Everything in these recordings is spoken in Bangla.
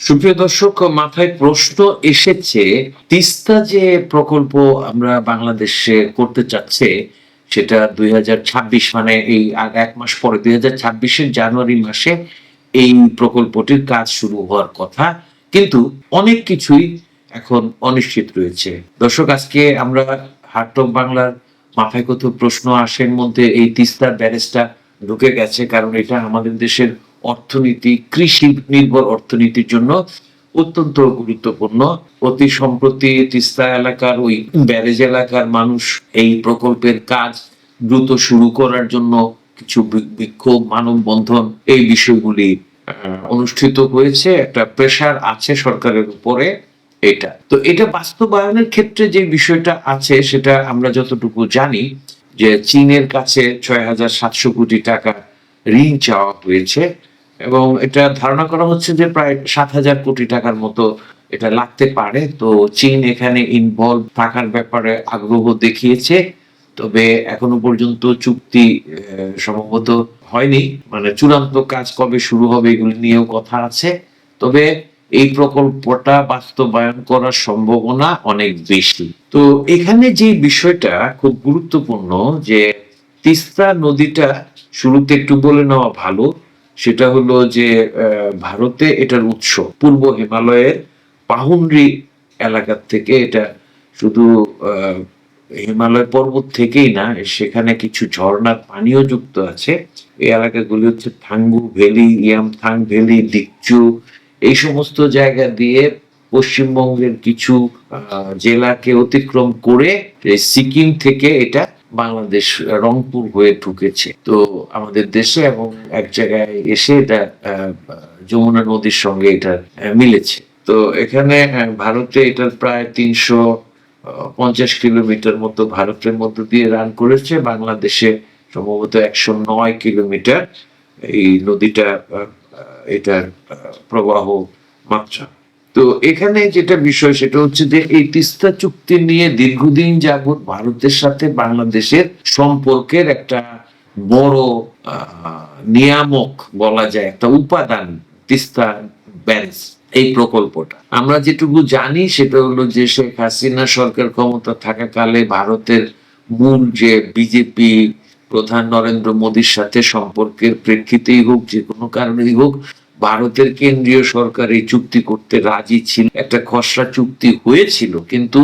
সুপ্রিয় দর্শক, মাথায় প্রশ্ন এসেছে, তিস্তা যে প্রকল্প আমরা বাংলাদেশে করতে চাচ্ছে, সেটা দুই মানে এই এক মাস পরে, দুই হাজার জানুয়ারি মাসে এই প্রকল্পটির কাজ শুরু হওয়ার কথা। কিন্তু অনেক কিছুই এখন অনিশ্চিত রয়েছে। দর্শক, আজকে আমরা হার্টক বাংলার মাথায় কত প্রশ্ন আসের মধ্যে এই তিস্তার ব্যারেজটা ঢুকে গেছে, কারণ এটা আমাদের দেশের অর্থনীতি, কৃষি নির্ভর অর্থনীতির জন্য অত্যন্ত গুরুত্বপূর্ণ। অতি সম্প্রতি তিস্তা এলাকার ওই ব্যারেজ এলাকার মানুষ এই প্রকল্পের কাজ দ্রুত শুরু করার জন্য কিছু বিক্ষোভ, মানববন্ধন এই বিষয়গুলি অনুষ্ঠিত হয়েছে। একটা প্রেশার আছে সরকারের উপরে এটা। তো এটা বাস্তবায়নের ক্ষেত্রে যে বিষয়টা আছে সেটা আমরা যতটুকু জানি যে চীনের কাছে ছয় হাজার সাতশো কোটি টাকা ঋণ চাওয়া হয়েছে। এবং এটা ধারণা করা হচ্ছে যে প্রায় সাত হাজার কোটি টাকার মতো এটা লাগতে পারে। তো চীন এখানে ইনভলভ থাকার ব্যাপারে আগ্রহ দেখিয়েছে। তবে এখনও পর্যন্ত চুক্তি সম্ভবত হয়নি। মানে চূড়ান্ত কাজ কবে শুরু হবে এগুলি নিয়েও কথা আছে। তবে এই প্রকল্পটা বাস্তবায়ন করার সম্ভাবনা অনেক বেশি। তো এখানে যে বিষয়টা খুব গুরুত্বপূর্ণ যে তিস্তা নদীটা শুরুতে একটু বলে নেওয়া ভালো। সেটা হলো যে ভারতে এটার উৎস। পূর্ব হিমালয়ের পাহুন্ডি এলাকার থেকে এটা শুধু হিমালয় পর্বত থেকেই না, সেখানে কিছু ঝর্ণার পানিও যুক্ত আছে। এই এলাকাগুলি হচ্ছে থাঙ্গু ভ্যালি ইয়ামথাং ভ্যালি, দিকচু। এই সমস্ত জায়গা দিয়ে পশ্চিমবঙ্গের কিছু জেলাকে অতিক্রম করে সিকিম থেকে এটা বাংলাদেশ, রংপুর হয়ে ঢুকেছে। তো আমাদের দেশে এবং এক জায়গায় এসে এটা যমুনা নদীর সঙ্গে এটা মিলেছে। তো এখানে ভারতে এটার প্রায় তিনশো পঞ্চাশ কিলোমিটার মতো ভারতের মধ্য দিয়ে রান করেছে। বাংলাদেশে সম্ভবত একশো নয় কিলোমিটার এই নদীটা এটার প্রবাহ মাত্রা তো এখানে যেটা বিষয়, সেটা হচ্ছে যে এই তিস্তা চুক্তি নিয়ে দীর্ঘদিন যাবৎ ভারতের সাথে বাংলাদেশের সম্পর্কের একটা বড় নিয়ামক বলা যায়, একটা উপাদান, তিস্তা ব্যারেজ, এই প্রকল্পটা। আমরা যেটুকু জানি সেটা হলো যে শেখ হাসিনা সরকার ক্ষমতা থাকাকালে ভারতের মূল যে বিজেপি প্রধান নরেন্দ্র মোদীর সাথে সম্পর্কের প্রেক্ষিতেই হোক, যে কোনো কারণেই হোক, ভারতের কেন্দ্রীয় সরকার এই চুক্তি করতে রাজি ছিল। একটা খসড়া চুক্তি হয়েছিল, কিন্তু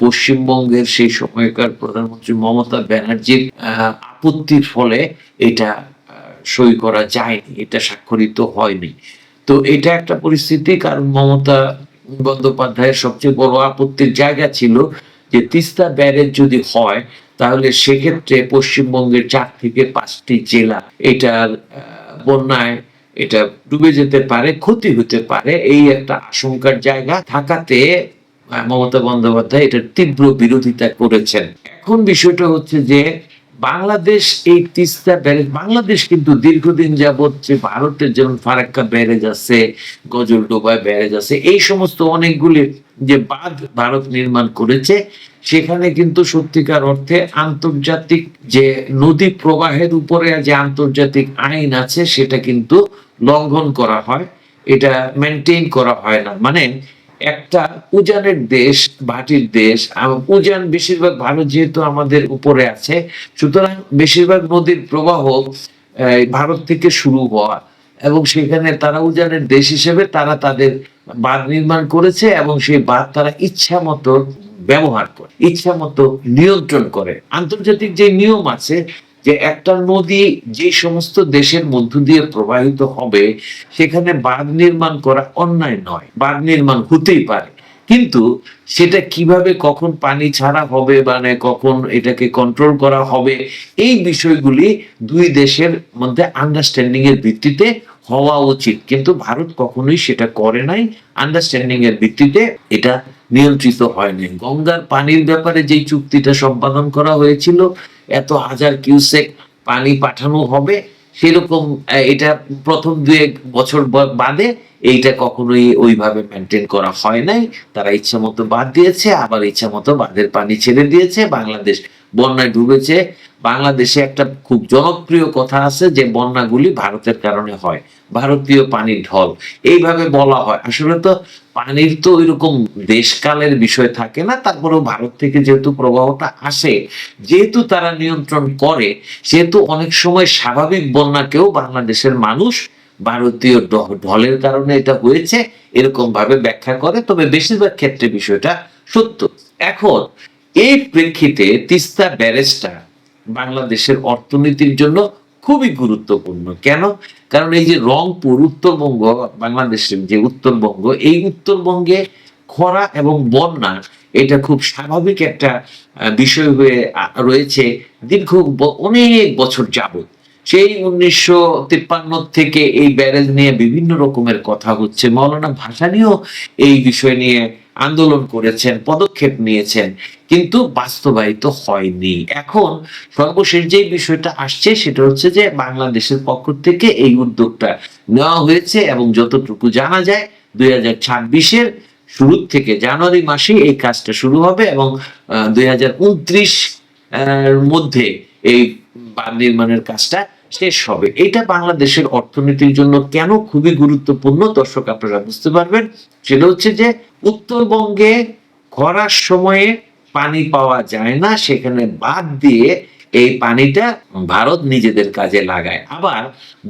পশ্চিমবঙ্গের সেই সময়কার প্রধানমন্ত্রী মমতা ব্যানার্জির আপত্তির ফলে এটা সই করা যায়নি, এটা স্বাক্ষরিত হয়নি। তো এটা একটা পরিস্থিতি, কারণ মমতা বন্দ্যোপাধ্যায়ের সবচেয়ে বড় আপত্তির জায়গা ছিল যে তিস্তা ব্যারেজ যদি হয়, তাহলে সেক্ষেত্রে পশ্চিমবঙ্গের চার থেকে পাঁচটি জেলা এটার বন্যায় এটা ডুবে যেতে পারে, ক্ষতি হতে পারে, এই একটা আশঙ্কার জায়গা থাকাতে মমতা বন্দ্যোপাধ্যায় এটার তীব্র বিরোধিতা করেছেন। এখন বিষয়টা হচ্ছে যে, বাংলাদেশ এই তিস্তা ব্যারেজ, বাংলাদেশ কিন্তু দীর্ঘদিন যাবৎ যে ভারতের যেমন ফারাক্কা ব্যারেজ আছে, গজলডোবা ব্যারেজ আছে, এই সমস্ত অনেকগুলি যে বাঁধ ভারত নির্মাণ করেছে, সেখানে কিন্তু সত্যিকার অর্থে আন্তর্জাতিক যে নদী প্রবাহের উপরে যে আন্তর্জাতিক আইন আছে, সেটা কিন্তু লঙ্ঘন করা হয়, এটা মেনটেন করা হয় না। মানে একটা উজানের দেশ, ভাটির দেশ উজান বেশিরভাগ ভারত যেহেতু আমাদের উপরে আছে, সুতরাং বেশিরভাগ নদীর প্রবাহ ভারত থেকে শুরু হওয়া, এবং সেখানে তারা উজানের দেশ হিসেবে তারা তাদের বাঁধ নির্মাণ করেছে, এবং সেই বাঁধ তারা ইচ্ছা মতো ব্যবহার করে, ইচ্ছা মতো নিয়ন্ত্রণ করে। আন্তর্জাতিক যে নিয়ম আছে যে একটা নদী যে সমস্ত দেশের মধ্য দিয়ে প্রবাহিত হবে, সেখানে বাঁধ নির্মাণ করা অন্যায় নয়। বাঁধ নির্মাণ হতেই পারে। কিন্তু সেটা কীভাবে কখন পানি ছাড়া হবে মানে কখন এটাকে কন্ট্রোল করা হবে, এই বিষয়গুলি দুই দেশের মধ্যে আন্ডারস্ট্যান্ডিং এর ভিত্তিতে হওয়া উচিত। কিন্তু ভারত কখনোই সেটা করে নাই। আন্ডারস্ট্যান্ডিং এর ভিত্তিতে এটা নিয়ন্ত্রিত হয়নি। গঙ্গার পানির ব্যাপারে যেই চুক্তিটা সম্পাদন করা হয়েছিল, এত হাজার কিউসেক পানি পাঠানো হবে, সেরকম এটা প্রথম দু এক বছর বাদে এইটা কখনোই ওইভাবে মেনটেন করা হয় নাই। তারা ইচ্ছা মতো বাদ দিয়েছে, আবার ইচ্ছা মতো বাঁধের পানি ছেড়ে দিয়েছে। বাংলাদেশ বন্যায় ডুবেছে। বাংলাদেশে একটা খুব জনপ্রিয় কথা আছে যে, বন্যাগুলি ভারতের কারণে হয়। ভারতীয় পানির ঢল। এইভাবে বলা হয়। আসলে তো পানির তো ওইরকম দেশকালের বিষয় থাকে না, তারপরেও ভারত থেকে যেহেতু প্রবাহটা আসে, যেহেতু তারা নিয়ন্ত্রণ করে, সেহেতু অনেক সময় স্বাভাবিক বন্যাকেও বাংলাদেশের মানুষ ভারতীয় ঢলের কারণে এটা হয়েছে এরকম ভাবে ব্যাখ্যা করে। তবে বেশিরভাগ ক্ষেত্রে বিষয়টা সত্য। এখন এই প্রেক্ষিতে তিস্তা ব্যারেজটা বাংলাদেশের অর্থনীতির জন্য খুবই গুরুত্বপূর্ণ। কেন? কারণ এই যে রংপুর, উত্তরবঙ্গ, বাংলাদেশের যে উত্তরবঙ্গ, এই উত্তরবঙ্গে খরা এবং বন্যা, এটা খুব স্বাভাবিক একটা বিষয় হয়ে রয়েছে দীর্ঘ অনেক বছর যাবত সেই উনিশশো তিপ্পান্ন থেকে এই ব্যারেজ নিয়ে বিভিন্ন রকমের কথা হচ্ছে। মৌলানা ভাসানিও এই বিষয় নিয়ে আন্দোলন করেছেন, পদক্ষেপ নিয়েছেন, কিন্তু বাস্তবায়িত হয়নি। এখন সর্বশেষ যে বিষয়টা আসছে সেটা হচ্ছে যে বাংলাদেশের পক্ষ থেকে এই উদ্যোগটা নেওয়া হয়েছে এবং যতটুকু জানা যায় দুই হাজার ছাব্বিশের শুরু থেকে জানুয়ারি মাসে এই কাজটা শুরু হবে এবং দুই হাজার উনত্রিশ মধ্যে এই বাঁধ নির্মাণের কাজটা শেষ হবে। এটা বাংলাদেশের অর্থনীতির জন্য কেন খুবই গুরুত্বপূর্ণ? দর্শক, আপনারা বুঝতে পারবেন। সেটা হচ্ছে যে, উত্তরবঙ্গে খরার সময়ে পানি পাওয়া যায় না, সেখানে বাদ দিয়ে এই পানিটা ভারত নিজেদের কাজে লাগায়। আবার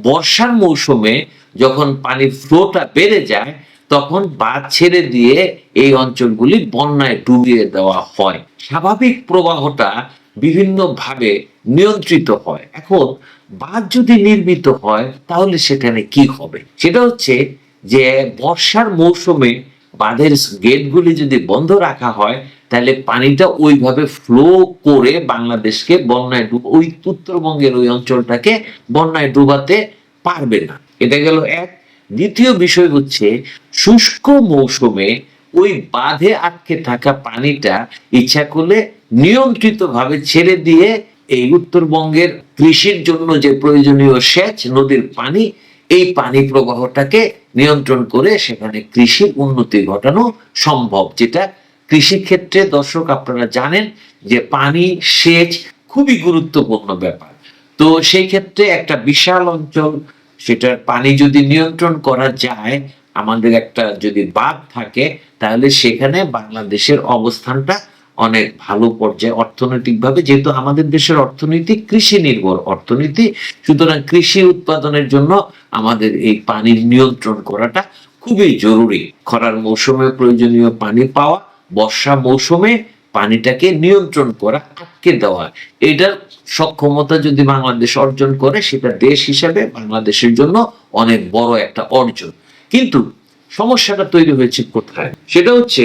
বর্ষার মৌসুমে যখন পানির ফ্লোটা বেড়ে যায়, তখন বাদ ছেড়ে দিয়ে এই অঞ্চলগুলি বন্যায় ডুবিয়ে দেওয়া হয়। স্বাভাবিক প্রবাহটা বিভিন্ন ভাবে নিয়ন্ত্রিত হয়। এখন বাঁধ যদি নির্মিত হয়, তাহলে সেখানে কি হবে? সেটা হচ্ছে যে বর্ষার মৌসুমে বাঁধের গেটগুলি যদি বন্ধ রাখা হয়, তাহলে পানিটা ওইভাবে ফ্লো করে বাংলাদেশকে বন্যায় ডুব, ওই উত্তরবঙ্গের ওই অঞ্চলটাকে বন্যায় ডুবাতে পারবে না। এটা গেল এক। দ্বিতীয় বিষয় হচ্ছে শুষ্ক মৌসুমে ওই বাঁধে আটকে থাকা পানিটা ইচ্ছা করলে নিয়ন্ত্রিত ভাবে ছেড়ে দিয়ে এই উত্তরবঙ্গের কৃষির জন্য যে প্রয়োজনীয় সেচ, নদীর পানি, এই পানি প্রবাহটাকে নিয়ন্ত্রণ করে সেখানে কৃষির উন্নতি ঘটানো সম্ভব, যেটা কৃষি ক্ষেত্রে দর্শক আপনারা জানেন যে পানি, সেচ খুবই গুরুত্বপূর্ণ ব্যাপার। তো সেই ক্ষেত্রে একটা বিশাল অঞ্চল, সেটার পানি যদি নিয়ন্ত্রণ করা যায়, আমাদের একটা যদি বাঁধ থাকে, তাহলে সেখানে বাংলাদেশের অবস্থানটা অনেক ভালো পর্যায়ে অর্থনৈতিকভাবে, যেহেতু আমাদের দেশের অর্থনীতি কৃষি নির্ভর অর্থনীতি, সুতরাং কৃষি উৎপাদনের জন্য আমাদের এই পানির নিয়ন্ত্রণ করাটা খুবই জরুরি। খরার মৌসুমে প্রয়োজনীয় পানি পাওয়া, বর্ষা মৌসুমে পানিটাকে নিয়ন্ত্রণ করা, আটকে দেওয়া, এটার সক্ষমতা যদি বাংলাদেশ অর্জন করে, সেটা দেশ হিসাবে বাংলাদেশের জন্য অনেক বড় একটা অর্জন। কিন্তু সমস্যাটা তৈরি হয়েছে কোথায়? সেটা হচ্ছে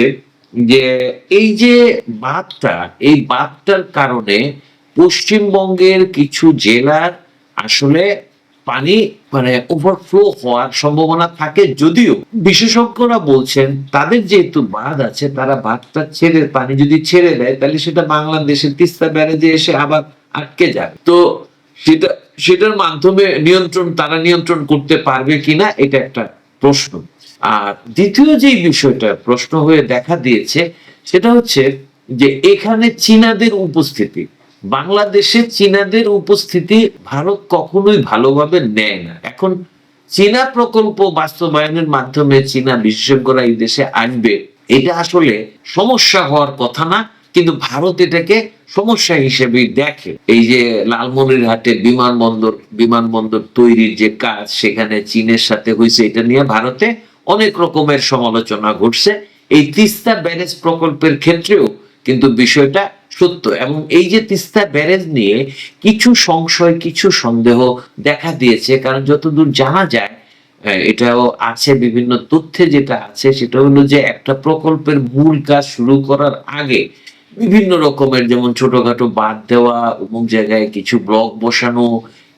যে এই যে বাঁধটা, এই বাঁধটার কারণে পশ্চিমবঙ্গের কিছু জেলার আসলে পানি মানে ওভারফ্লো হওয়ার সম্ভাবনা থাকে যদিও। বিশেষজ্ঞরা বলছেন, তাদের যেহেতু বাঁধ আছে, তারা বাঁধটা ছেড়ে পানি যদি ছেড়ে দেয়, তাহলে সেটা বাংলাদেশের তিস্তা ব্যারেজে এসে আবার আটকে যায় তো সেটা, সেটার মাধ্যমে নিয়ন্ত্রণ, তারা নিয়ন্ত্রণ করতে পারবে কিনা, এটা একটা প্রশ্ন। আর দ্বিতীয় যে বিষয়টা প্রশ্ন হয়ে দেখা দিয়েছে, সেটা হচ্ছে যে এখানে চীনাদের উপস্থিতি, বাংলাদেশে চীনাদের উপস্থিতি ভারত কখনোই ভালোভাবে নেয় না। এখন চীনা প্রকল্প বাস্তবায়নের মাধ্যমে চীনা বিশেষজ্ঞরা এই দেশে আসবে, এটা আসলে সমস্যা হওয়ার কথা না, কিন্তু ভারত এটাকে সমস্যা হিসেবে দেখে। এই যে লালমনিরহাটে বিমানবন্দর বিমানবন্দর তৈরির যে কাজ সেখানে চীনের সাথে হয়েছে, এটা নিয়ে ভারতে অনেক রকমের সমালোচনা ঘটছে। এই তিস্তা ব্যারেজ প্রকল্পের ক্ষেত্রেও কিন্তু বিষয়টা সত্য এবং এই যে তিস্তা ব্যারেজ নিয়ে কিছু সংশয়, কিছু সন্দেহ দেখা দিয়েছে। কারণ যতদূর জানা যায় এটাও আছে, বিভিন্ন তথ্যে যেটা আছে, সেটা হলো যে একটা প্রকল্পের মূল কাজ শুরু করার আগে বিভিন্ন রকমের যেমন ছোটখাটো বাদ দেওয়া অমুক জায়গায় কিছু ব্লক বসানো,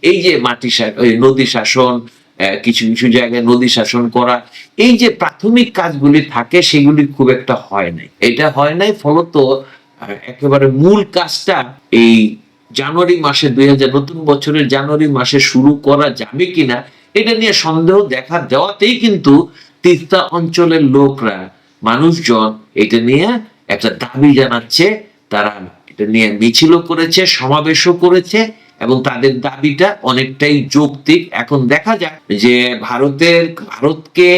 এই যে মাটি ওই নদী শাসন কিছু কিছু জায়গায় নদী শাসন করা, এই যে প্রাথমিক কাজগুলি থাকে, সেগুলি খুব একটা হয় নাই। এটা হয় নাই, ফলত একেবারে মূল কাজটা এই জানুয়ারি মাসে, দুই হাজার নতুন বছরের জানুয়ারি মাসে শুরু করা যাবে কিনা, এটা নিয়ে সন্দেহ দেখা দেওয়াতেই কিন্তু তিস্তা অঞ্চলের লোকরা, মানুষজন এটা নিয়ে একটা দাবি জানাচ্ছে, তারা এটা নিয়ে মিছিলও করেছে, সমাবেশও করেছে এবং তাদের দাবিটা অনেকটাই যৌক্তিক। এখন দেখা যাক যে ভারতের, ভারতকে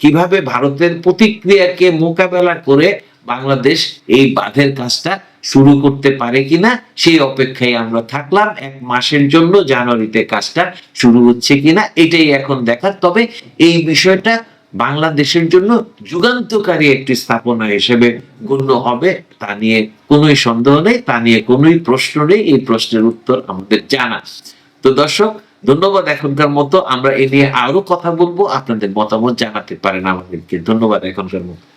কীভাবে ভারতের প্রতিক্রিয়াকে মোকাবেলা করে বাংলাদেশ এই বাঁধের কাজটা শুরু করতে পারে কিনা, সেই অপেক্ষায় আমরা থাকলাম। এক মাসের জন্য জানুয়ারিতে কাজটা শুরু হচ্ছে কিনা, এটাই এখন দেখার। তবে এই বিষয়টা বাংলাদেশের জন্য যুগান্তকারী একটি স্থাপনা হিসেবে গণ্য হবে। তা নিয়ে কোনোই সন্দেহ নেই, তা নিয়ে কোনোই প্রশ্ন নেই। এই প্রশ্নের উত্তর আমাদের জানা। তো দর্শক, ধন্যবাদ এখনকার মতো। আমরা এ নিয়ে আরও কথা বলব। আপনাদের মতামত জানাতে পারেন আমাদেরকে। ধন্যবাদ এখনকার মতো।